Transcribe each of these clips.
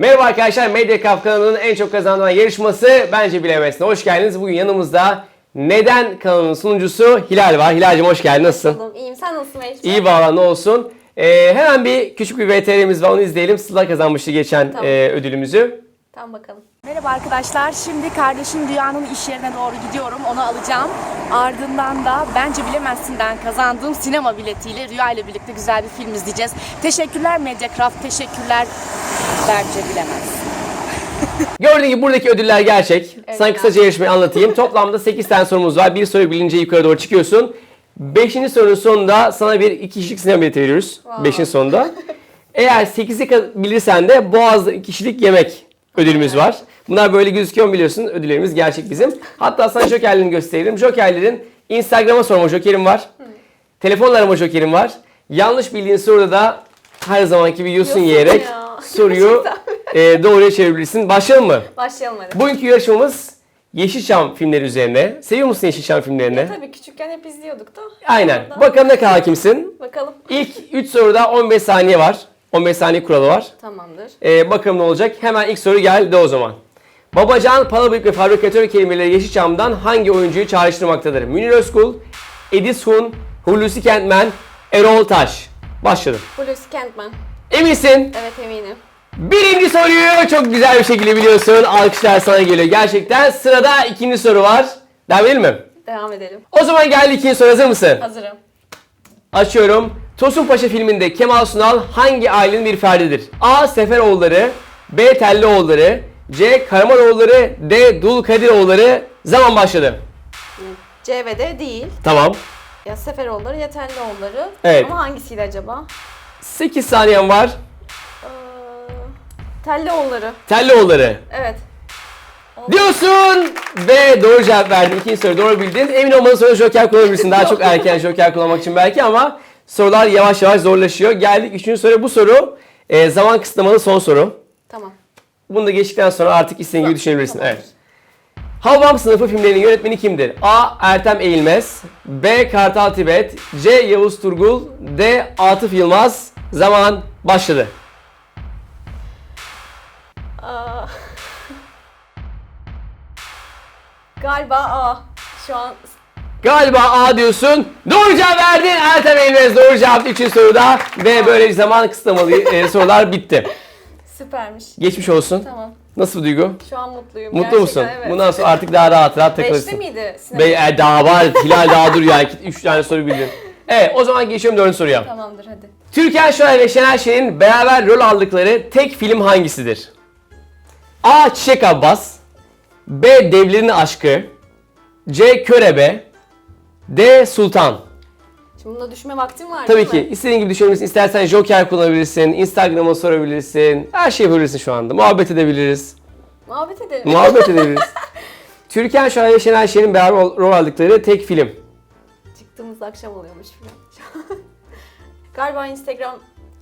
Merhaba arkadaşlar, Mediacraft kanalının en çok kazanılan yarışması Bence Bilemezsin. Hoş geldiniz. Bugün yanımızda Neden kanalının sunucusu Hilal var. Hilal'cim hoş geldin. Nasılsın? Oğlum, İyiyim. Sen nasılsın Mecnun? İyi bağlan ne olsun. Ee, hemen bir küçük bir VTR'miz var onu izleyelim. Sıla kazanmıştı geçen Tamam. e, ödülümüzü. Tamam bakalım. Merhaba arkadaşlar. Şimdi kardeşim Rüya'nın iş yerine doğru gidiyorum. Onu alacağım. Ardından da Bence Bilemezsin'den kazandığım sinema biletiyle Rüya ile birlikte güzel bir film izleyeceğiz. Teşekkürler Mediacraft. Teşekkürler Bence Bilemezsin. Gördüğün gibi buradaki ödüller gerçek. Evet. Sana kısaca yarışmayı anlatayım. Toplamda 8 tane sorumuz var. Bir soru bilince yukarı doğru çıkıyorsun. 5. sorunun sonunda sana bir iki kişilik sinema bileti veriyoruz. 5'in sonunda. Eğer 8'i ka- bilirsen de Boğaz'da iki kişilik yemek ödülümüz var. Bunlar böyle gözüküyor mu biliyorsun. Ödüllerimiz gerçek bizim. Hatta sana jokerlerini gösterelim. Jokerlerin Instagram'a sorma jokerim var. Telefonla arama jokerim var. Yanlış bildiğin soruda da her zamanki yosun Yosun yiyerek ya. soruyu e, doğruya çevirebilirsin. Başlayalım mı? Başlayalım hadi. Bugünkü yarışmamız Yeşilçam filmleri üzerine. Seviyor musun Yeşilçam filmlerini? Tabii küçükken hep izliyorduk da. Aynen. Ondan- Bakalım ne kadar hakimsin. Bakalım. İlk 3 soruda 15 saniye var. 15 saniye kuralı var. Tamamdır. Ee, bakalım ne olacak. Hemen ilk soru geldi o zaman. Babacan, Palabıyık ve Fabrikatör kelimeleri Yeşilçam'dan hangi oyuncuyu çağrıştırmaktadır? Münir Özkul, Edis Hun, Hulusi Kentmen, Erol Taş. Başladım. Hulusi Kentman. Eminsin. Evet eminim. Birinci soruyu çok güzel bir şekilde biliyorsun. Alkışlar sana geliyor gerçekten. Sırada ikinci soru var. Devam edelim mi? Devam edelim. O zaman geldi ikinci soru. Hazır mısın? Hazırım. Açıyorum. Tosun Paşa filminde Kemal Sunal hangi ailenin bir ferdidir? A. Seferoğulları B. Tellioğulları C. Karamanoğulları D. Dul Kadiroğulları Zaman başladı. C ve D değil. Tamam. Ya Seferoğulları ya Tellioğulları. Evet. Ama hangisiydi acaba? 8 saniyen var. Ee, Tellioğulları. Tellioğulları. Evet. Diyorsun ve doğru cevap verdin. İkinci soru doğru bildin. Emin olmadan sonra joker kullanabilirsin. Daha çok erken joker kullanmak için belki ama sorular yavaş yavaş zorlaşıyor. Geldik üçüncü soruya. Bu soru e, zaman kısıtlamalı son soru. Tamam. Bunu da geçtikten sonra artık istediğin gibi düşünebilirsin. Evet. Havvam sınıfı filmlerinin yönetmeni kimdir? A. Ertem Eğilmez B. Kartal Tibet C. Yavuz Turgul D. Atıf Yılmaz Zaman başladı. Aa. Galiba A. Şu an Galiba A diyorsun. Doğru cevap verdin. Ertem Eğilmez doğru cevap 3. soruda. Ve böyle zaman kısıtlamalı e, sorular bitti. süpermiş. Geçmiş olsun. Tamam. Nasıl bir duygu? Şu an mutluyum. Mutlu gerçekten, musun? Evet. Bundan sonra artık daha rahat rahat takılırsın. Beşli miydi? sinema? Be, e, daha var. Hilal daha dur ya. 3 tane soru bildin. Evet o zaman geçiyorum 4. soruya. Tamamdır hadi. Türkan Şoray ve Şener Şen'in beraber rol aldıkları tek film hangisidir? A. Çiçek Abbas B. Devlerin Aşkı C. Körebe D. Sultan Şimdi düşme vaktim var Tabii ki mi? istediğin gibi düşünebilirsin. İstersen Joker kullanabilirsin, Instagram'a sorabilirsin. Her şey yapabilirsin şu anda. Muhabbet edebiliriz. Muhabbet edelim. Muhabbet edebiliriz. Türkan Şoray ve Şener Şen'in beraber rol aldıkları tek film. Çıktığımızda akşam oluyormuş. Galiba Instagram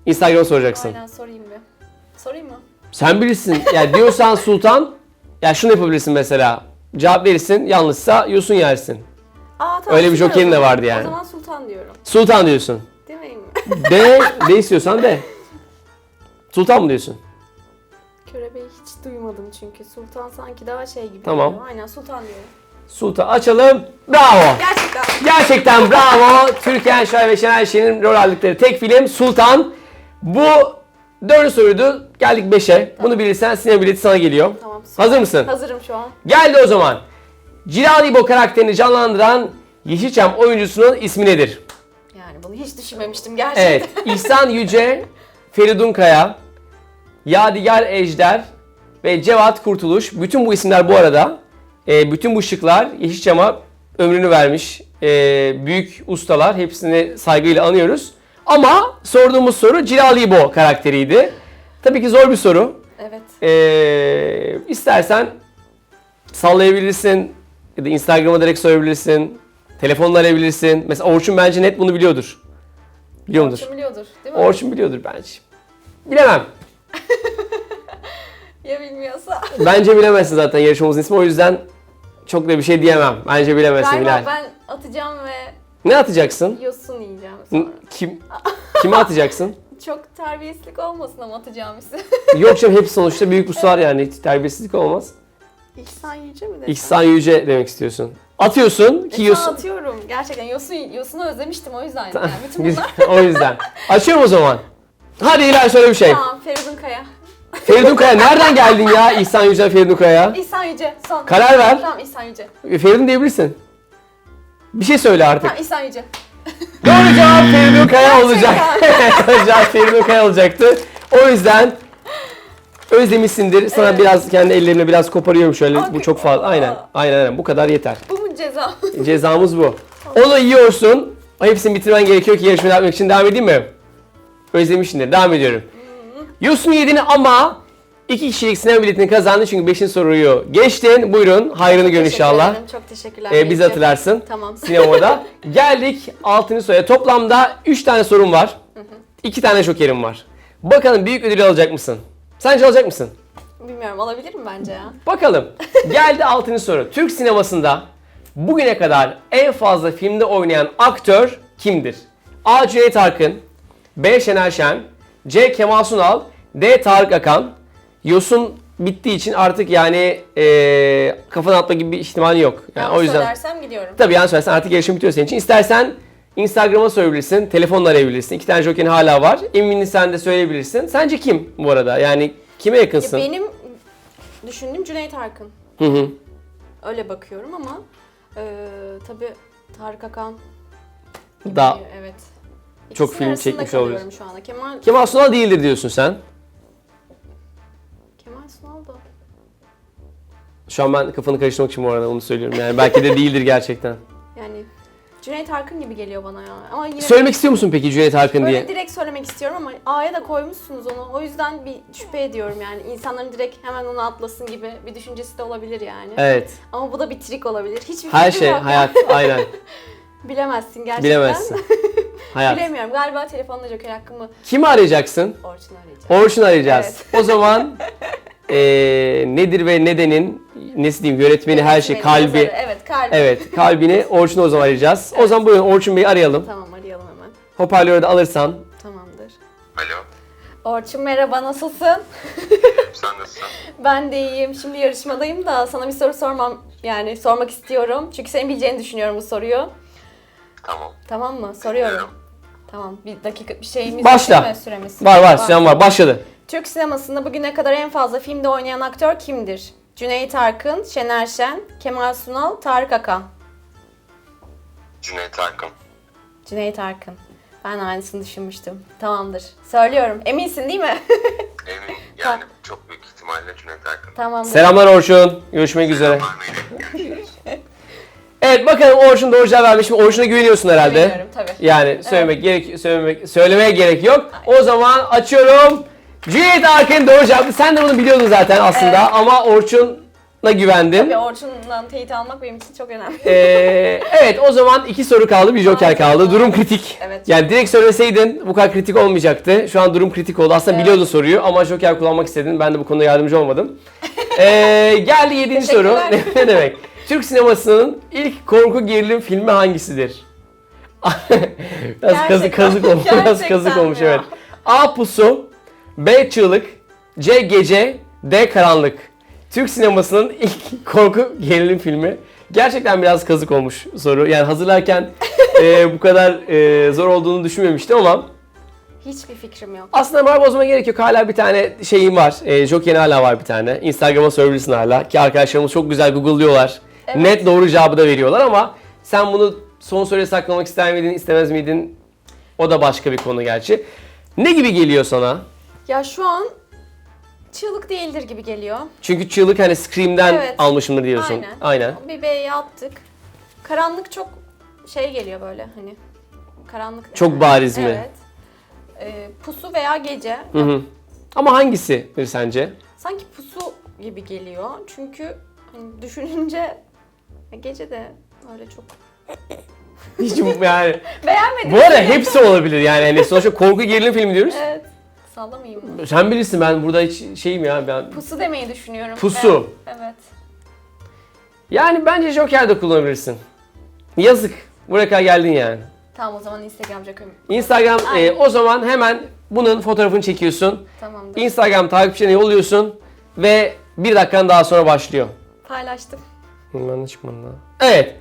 Instagram'a soracaksın. aynen sorayım bir. Sorayım mı? Sen bilirsin. Ya diyorsan Sultan, ya şunu yapabilirsin mesela. Cevap verirsin, yanlışsa yosun yersin. Aa tamam. Öyle bir jokerin de vardı yani. O zaman Sultan diyorum. Sultan diyorsun. Değil mi? De, de istiyorsan de. Sultan mı diyorsun? Körebeyi hiç duymadım çünkü. Sultan sanki daha şey gibi. Tamam. geliyor. Aynen Sultan diyorum. Sultan açalım. Bravo. Gerçekten. Gerçekten bravo. Türkan Şoray ve Şener Şen'in rol aldıkları tek film Sultan. Bu dördüncü soruydu. Geldik beşe. Bunu bilirsen sinema bileti sana geliyor. Tamam. süper. Hazır mısın? Hazırım şu an. Geldi o zaman. Cilal İbo karakterini canlandıran Yeşilçam oyuncusunun ismi nedir? Yani bunu hiç düşünmemiştim gerçekten. Evet. İhsan Yüce, Feridun Kaya, Yadigar Ejder ve Cevat Kurtuluş. Bütün bu isimler bu arada, e, bütün bu şıklar Yeşilçam'a ömrünü vermiş e, büyük ustalar. Hepsini saygıyla anıyoruz. Ama sorduğumuz soru Cilal İbo karakteriydi. Tabii ki zor bir soru. Evet. E, istersen sallayabilirsin ya da Instagram'a direkt sorabilirsin. Telefonla arayabilirsin. Mesela Orçun bence net bunu biliyordur. Biliyor mudur? Orçun biliyordur değil mi? Orçun biliyordur bence. Bilemem. ya bilmiyorsa. Bence bilemezsin zaten yarışmamızın ismi o yüzden çok da bir şey diyemem. Bence bilemezsin Galiba Hilal. ben atacağım ve Ne atacaksın? yosun yiyeceğim sonra. Kim? Kime atacaksın? çok terbiyesizlik olmasın ama atacağım isim. Yok canım hepsi sonuçta büyük uslar yani. Hiç terbiyesizlik olmaz. İhsan Yüce mi desem? İhsan Yüce demek istiyorsun. Atıyorsun ki İhsan Yosun. atıyorum. Gerçekten Yosun, Yosun'u özlemiştim o yüzden. Yani bütün bunlar. o yüzden. Açıyorum o zaman. Hadi İlay söyle bir şey. Tamam Feridun Kaya. Feridun Kaya nereden geldin ya İhsan Yüce Feridun Kaya? İhsan Yüce son. Karar ver. Tamam İhsan Yüce. Feridun diyebilirsin. Bir şey söyle artık. Tamam İhsan Yüce. Doğru cevap Feridun Kaya olacak. Doğru cevap Feridun Kaya olacaktı. O yüzden özlemişsindir. Sana Evet. biraz kendi ellerimle biraz koparıyorum şöyle. Aa, Bu çok fazla. Aynen. Aynen aynen. Bu kadar yeter. Bu ceza? Cezamız bu. Onu yiyorsun. Hepsini bitirmen gerekiyor ki yarışmayı yapmak için. Devam edeyim mi? Özlemişsindir. Devam ediyorum. Yosun yedin ama iki kişilik sinema biletini kazandın çünkü 5. soruyu geçtin. Buyurun. Hayrını gör inşallah. ederim, Çok teşekkürler. Ee, bizi hatırlarsın. Tamam. Sinemada. Geldik 6. soruya. Toplamda 3 tane sorum var. 2 tane jokerim var. Bakalım büyük ödülü alacak mısın? Sence alacak mısın? Bilmiyorum alabilirim bence ya. Bakalım. Geldi 6. soru. Türk sinemasında bugüne kadar en fazla filmde oynayan aktör kimdir? A. Cüneyt Arkın B. Şener Şen C. Kemal Sunal D. Tarık Akan Yosun bittiği için artık yani eee kafana atma gibi bir ihtimali yok. Yani o yüzden söylersem gidiyorum. Tabii yani söylersen artık yarışım bitiyor senin için. İstersen Instagram'a söyleyebilirsin, telefonla arayabilirsin. İki tane jokerin hala var. Emin'in sen de söyleyebilirsin. Sence kim bu arada? Yani kime Ya yakınsın? benim düşündüğüm Cüneyt Arkın. Hı hı. Öyle bakıyorum ama eee tabii Tarık Akan gibi Daha evet. çok film arasında çekmiş kalıyorum olabilir. şu anda. Kemal, Kemal Sunal değildir diyorsun sen. Kemal Sunal da. Şu an ben kafanı karıştırmak için bu arada onu söylüyorum. Yani belki de değildir gerçekten. Cüneyt Arkın gibi geliyor bana ya. Ama yine Söylemek istiyor musun peki Cüneyt Arkın böyle diye? direkt söylemek istiyorum ama A'ya da koymuşsunuz onu. O yüzden bir şüphe ediyorum yani. İnsanların direkt hemen onu atlasın gibi bir düşüncesi de olabilir yani. Evet. Ama bu da bir trik olabilir. Hiçbir Her fikrim şey yok. hayat aynen. Bilemezsin gerçekten. Bilemezsin. Hayat. Bilemiyorum. Galiba telefonla joker hakkımı Kimi arayacaksın? Orçun arayacağım. Orçun arayacağız. O zaman eee, nedir ve nedenin nasıl diyeyim yönetmeni her şey Yönetmeni, kalbi. yazarı, Evet kalbi. Evet kalbini Orçun'u o zaman arayacağız. O zaman buyurun Orçun Bey'i arayalım. Tamam arayalım hemen. Hoparlörü de alırsan. Tamamdır. Alo, Orçun merhaba nasılsın? sen nasılsın? Ben de iyiyim. Şimdi yarışmadayım da sana bir soru sormam yani sormak istiyorum. Çünkü senin bileceğini düşünüyorum bu soruyu. Tamam. Tamam mı? Soruyorum. Dinliyorum. Tamam bir dakika bir şeyimiz Başla. mi? Süremiz. Var var süren var başladı. Türk sinemasında bugüne kadar en fazla filmde oynayan aktör kimdir? Cüneyt Arkın, Şener Şen, Kemal Sunal, Tarık Akan. Cüneyt Arkın. Cüneyt Arkın. Ben aynısını düşünmüştüm. Tamamdır. Söylüyorum. Eminsin değil mi? Emin, yani çok büyük ihtimalle Cüneyt Arkın. Tamamdır. Selamlar Orçun. Görüşmek üzere. Evet bakalım Orçun doğru cevap vermiş mi? Orçun'a güveniyorsun herhalde. Güveniyorum, tabii. Yani söylemek gerek söylemek söylemeye gerek yok. O zaman açıyorum. Cüneyt Arkın doğru cevap. Sen de bunu biliyordun zaten aslında Evet. ama Orçun'a güvendin. Tabii Orçun'dan teyit almak benim için çok önemli. Ee, evet o zaman iki soru kaldı bir joker Aynen. kaldı. Durum kritik. Evet. Yani direkt söyleseydin bu kadar kritik olmayacaktı. Şu an durum kritik oldu. Aslında Evet. biliyordun soruyu ama joker kullanmak istedin. Ben de bu konuda yardımcı olmadım. Ee, geldi yedinci soru. ne, Teşekkürler. ne demek? Türk sinemasının ilk korku gerilim filmi hangisidir? biraz kazık Gerçekten. kazık olmuş. Biraz Gerçekten kazık olmuş ya. evet. A pusu, B çığlık, C gece, D karanlık. Türk sinemasının ilk korku gerilim filmi. Gerçekten biraz kazık olmuş soru. Yani hazırlarken e, bu kadar e, zor olduğunu düşünmemiştim ama Hiçbir fikrim yok. aslında moral bozmama gerek yok. Hala bir tane şeyim var. E, Joker'in hala var bir tane. Instagram'a sorabilirsin hala. Ki arkadaşlarımız çok güzel google'lıyorlar. Evet. Net doğru cevabı da veriyorlar ama sen bunu son soruya saklamak ister miydin, istemez miydin? O da başka bir konu gerçi. Ne gibi geliyor sana? Ya şu an çığlık değildir gibi geliyor. Çünkü çığlık hani Scream'den Evet. almışımdır diyorsun. Aynen. Aynen. Bir B'ye attık. Karanlık çok şey geliyor böyle hani. Karanlık. Çok bariz mi? Evet. Ee, pusu veya gece. Hı hı. Ama hangisidir sence? Sanki pusu gibi geliyor. Çünkü hani düşününce gece de öyle çok Hiç yani. beğenmedim. bu arada hepsi olabilir yani. Hani sonuçta korku gerilim filmi diyoruz. Evet. Sallamayayım mı? Sen bilirsin ben burada hiç şeyim ya ben. Pusu demeyi düşünüyorum. Pusu. Evet. evet. Yani bence Joker de kullanabilirsin. Yazık. Buraya kadar geldin yani. Tamam o zaman Instagram'ca koyayım. Instagram e, o zaman hemen bunun fotoğrafını çekiyorsun. Tamamdır. Instagram takipçilerine yolluyorsun ve bir dakikan daha sonra başlıyor. Paylaştım. Ben de çıkmadım daha. Evet.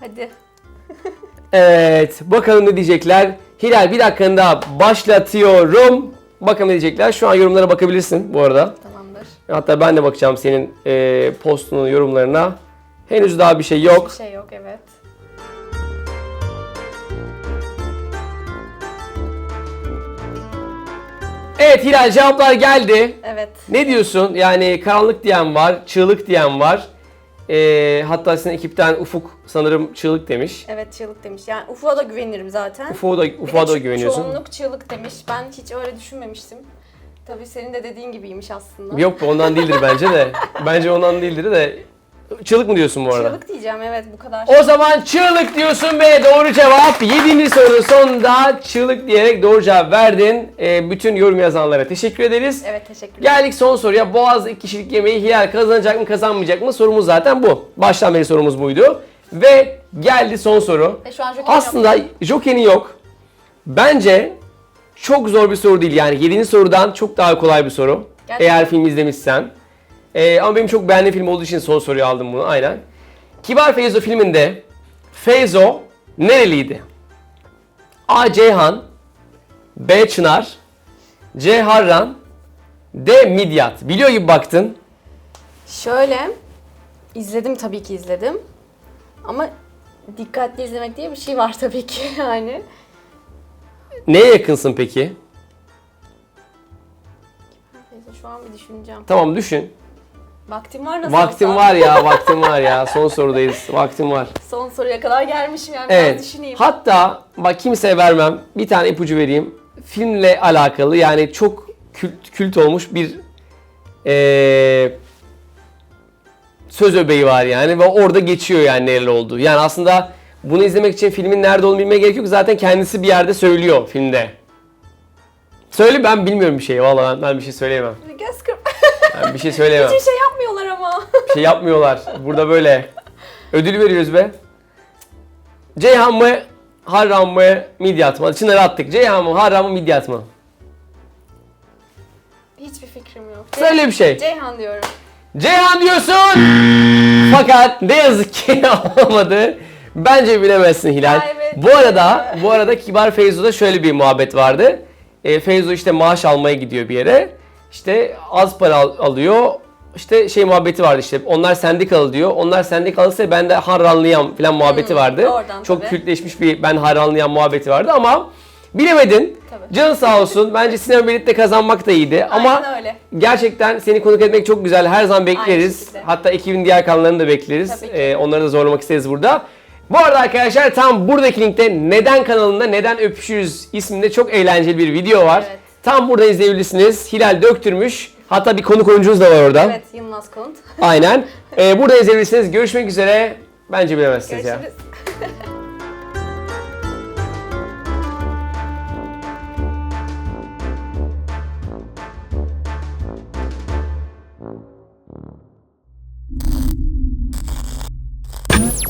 Hadi. Evet. Bakalım ne diyecekler. Hilal bir dakikanı daha başlatıyorum. Bakalım ne diyecekler. Şu an yorumlara bakabilirsin bu arada. Tamamdır. Hatta ben de bakacağım senin e, postunun yorumlarına. Henüz daha bir şey yok. Bir şey yok evet. Evet Hilal cevaplar geldi. Evet. Ne diyorsun? Yani karanlık diyen var, çığlık diyen var. E, hatta sizin ekipten Ufuk sanırım çığlık demiş. Evet çığlık demiş. Yani Ufuk'a da güvenirim zaten. Ufuk'a da, Ufuk'a da güveniyorsun. Çoğunluk çığlık demiş. Ben hiç öyle düşünmemiştim. Tabii senin de dediğin gibiymiş aslında. Yok ondan değildir bence de. Bence ondan değildir de. Çığlık mı diyorsun bu arada? Çığlık diyeceğim evet bu kadar. O zaman çığlık diyorsun ve doğru cevap. Yedinci sorunun sonunda çığlık diyerek doğru cevap verdin. Ee, bütün yorum yazanlara teşekkür ederiz. Evet teşekkürler. Geldik son soruya. Boğaz iki kişilik yemeği Hilal kazanacak mı kazanmayacak mı? Sorumuz zaten bu. Baştan beri sorumuz buydu. Ve geldi son soru. E, şu an Joker Aslında Joker'in yok. Bence çok zor bir soru değil. Yani 7. sorudan çok daha kolay bir soru. Gerçekten. Eğer film izlemişsen. Ee, ama benim çok beğendiğim film olduğu için son soruyu aldım bunu. Aynen. Kibar Feyzo filminde Feyzo nereliydi? A. Ceyhan B. Çınar C. Harran D. Midyat. Biliyor gibi baktın. Şöyle izledim tabii ki izledim. Ama dikkatli izlemek diye bir şey var tabii ki yani. Neye yakınsın peki? Neyse şu an bir düşüneceğim. Tamam düşün. Vaktim var nasıl Vaktim olsa. var ya, vaktim var ya. Son sorudayız. Vaktim var. Son soruya kadar gelmişim yani biraz Evet. düşüneyim. Hatta bak kimseye vermem. Bir tane ipucu vereyim. Filmle alakalı yani çok kült, kült olmuş bir eee, söz öbeği var yani ve orada geçiyor yani nereli olduğu. Yani aslında bunu izlemek için filmin nerede olduğunu bilmeye gerek yok. Zaten kendisi bir yerde söylüyor filmde. Söyle ben bilmiyorum bir şey. Vallahi ben, ben bir şey söyleyemem. Göz kırp. Ben bir şey söyleyemem. Hiçbir şey yapmıyorlar ama. Bir şey yapmıyorlar. Burada böyle. Ödül veriyoruz be. Ceyhan mı? Harran mı? Midyat mı? Çınarı attık. Ceyhan mı? Harran mı? Midyat mı? Hiçbir fikrim yok. Söyle bir şey. Ceyhan diyorum. Ceyhan diyorsun. Fakat ne yazık ki olmadı. Bence bilemezsin Hilal. Kaybettim. Bu arada bu arada Kibar Feyzo'da şöyle bir muhabbet vardı. E, Feyzo işte maaş almaya gidiyor bir yere. İşte az para al- alıyor. İşte şey muhabbeti vardı işte. Onlar sendikalı diyor. Onlar sendikalıysa ben de harranlıyam falan muhabbeti Hmm, vardı. oradan Çok tabii. kültleşmiş bir ben harranlıyam muhabbeti vardı ama bilemedin. Tabii. Canın sağ olsun. Bence sinema birlikte kazanmak da iyiydi. Ama Aynen öyle. Gerçekten seni konuk etmek çok güzel. Her zaman bekleriz. Hatta ekibin diğer kanallarını da bekleriz. Ee, onları da zorlamak isteriz burada. Bu arada arkadaşlar tam buradaki linkte Neden kanalında Neden Öpüşürüz isminde çok eğlenceli bir video var. Evet. Tam burada izleyebilirsiniz. Hilal döktürmüş. Hatta bir konuk oyuncumuz da var orada. Evet Yılmaz Konut. Aynen. Ee, burada izleyebilirsiniz. Görüşmek üzere. Bence bilemezsiniz ya. Görüşürüz.